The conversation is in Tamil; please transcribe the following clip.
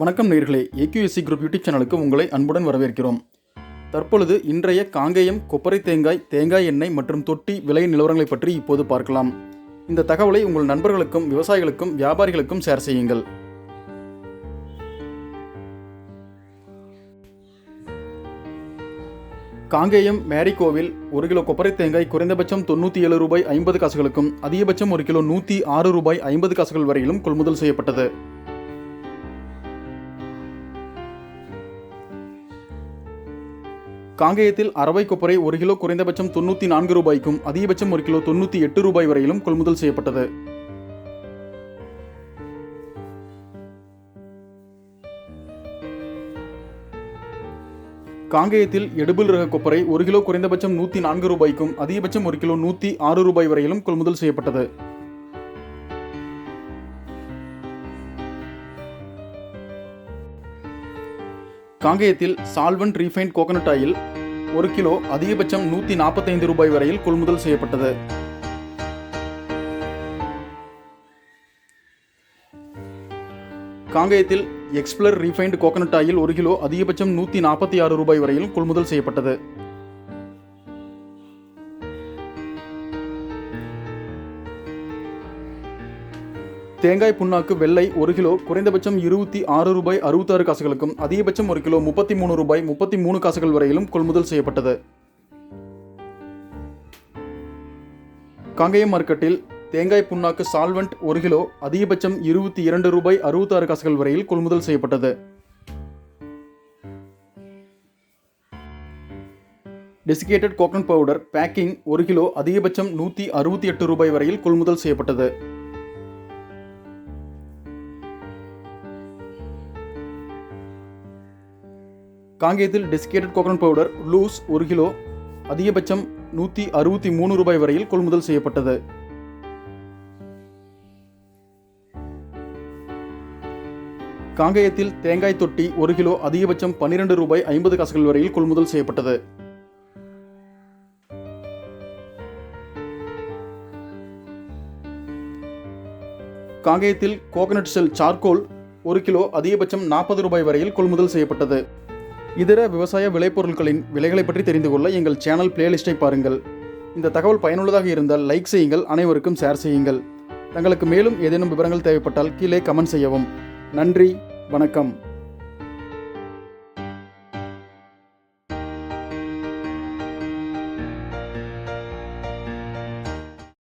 வணக்கம் நேர்களே. ஏக்யூஎஸ்சி குரூப் யூடியூப் சேனலுக்கு உங்களை அன்புடன் வரவேற்கிறோம். தற்பொழுது இன்றைய காங்கேயம் கொப்பரை தேங்காய் தேங்காய் எண்ணெய் மற்றும் தொட்டி விலை நிலவரங்களை பற்றி இப்போது பார்க்கலாம். இந்த தகவலை உங்கள் நண்பர்களுக்கும் விவசாயிகளுக்கும் வியாபாரிகளுக்கும் ஷேர் செய்யுங்கள். காங்கேயம் மேரிகோவில் ஒரு கிலோ கொப்பரை தேங்காய் குறைந்தபட்சம் தொண்ணூற்றி ஏழு ரூபாய் ஐம்பது காசுகளுக்கும் அதிகபட்சம் ஒரு கிலோ நூற்றி ஆறு ரூபாய் ஐம்பது காசுகள் வரையிலும் கொள்முதல் செய்யப்பட்டது. காங்கேயத்தில் அரவை கொப்பரை ஒரு கிலோ குறைந்தபட்சம் தொண்ணூற்றி நான்கு ரூபாய்க்கும் அதிகபட்சம் ஒரு கிலோ தொண்ணூற்றி எட்டு ரூபாய் வரையிலும் கொள்முதல் செய்யப்பட்டது. காங்கேயத்தில் எடுபில் ரக கொப்பரை ஒரு கிலோ குறைந்தபட்சம் நூற்றி நான்கு ரூபாய்க்கும் அதிகபட்சம் ஒரு கிலோ நூற்றி ஆறு ரூபாய் வரையிலும் கொள்முதல் செய்யப்பட்டது. காங்கேயத்தில் சால்வன் ரீஃபைண்ட் கோகனட் ஆயில் ஒரு கிலோ அதிகபட்சம் நூற்றி நாற்பத்தைந்து ரூபாய் வரையில் கொள்முதல் செய்யப்பட்டது. காங்கேயத்தில் எக்ஸ்பிளர் ரீஃபைண்ட் கோகனட் ஆயில் ஒரு கிலோ அதிகபட்சம் நூற்றி நாற்பத்தி ஆறு ரூபாய் வரையில் கொள்முதல் செய்யப்பட்டது. தேங்காய் புண்ணாக்கு வெள்ளை ஒரு கிலோ குறைந்தபட்சம் இருபத்தி ஆறு ரூபாய் அறுபத்தாறு காசுகளுக்கும் அதிகபட்சம் ஒரு கிலோ முப்பத்தி மூணு ரூபாய் முப்பத்தி மூணு காசுகள் வரையிலும் கொள்முதல் செய்யப்பட்டது. காங்கேயம் மார்க்கெட்டில் தேங்காய் புண்ணாக்கு சால்வெண்ட் ஒரு கிலோ அதிகபட்சம் இருபத்தி இரண்டு ரூபாய் அறுபத்தாறு காசுகள் வரையில் கொள்முதல் செய்யப்பட்டது. டெசிகேட்டட் கோகனட் பவுடர் பேக்கிங் ஒரு கிலோ அதிகபட்சம் நூற்றி அறுபத்தி எட்டு ரூபாய் வரையில் கொள்முதல் செய்யப்பட்டது. காங்கேயத்தில் டெசிகேட்டட் கோகனட் பவுடர் லூஸ் ஒரு கிலோ அதிகபட்சம் நூற்றி அறுபத்தி மூணு ரூபாய் வரையில் கொள்முதல் செய்யப்பட்டது. காங்கேயத்தில் தேங்காய் தொட்டி ஒரு கிலோ அதிகபட்சம் பன்னிரண்டு ரூபாய் ஐம்பது காசுகள் வரையில் கொள்முதல் செய்யப்பட்டது. காங்கேயத்தில் கோகனட் செல் சார்கோல் ஒரு கிலோ அதிகபட்சம் நாற்பது ரூபாய் வரையில் கொள்முதல் செய்யப்பட்டது. இதர விவசாய விளைபொருட்களின் விலைகளை பற்றி தெரிந்து கொள்ள எங்கள் சேனல் பிளேலிஸ்ட்டை பாருங்கள். இந்த தகவல் பயனுள்ளதாக இருந்தால் லைக் செய்யுங்கள் அனைவருக்கும் ஷேர் செய்யுங்கள். தங்களுக்கு மேலும் ஏதேனும் விவரங்கள் தேவைப்பட்டால் கீழே கமெண்ட் செய்யவும். நன்றி வணக்கம்.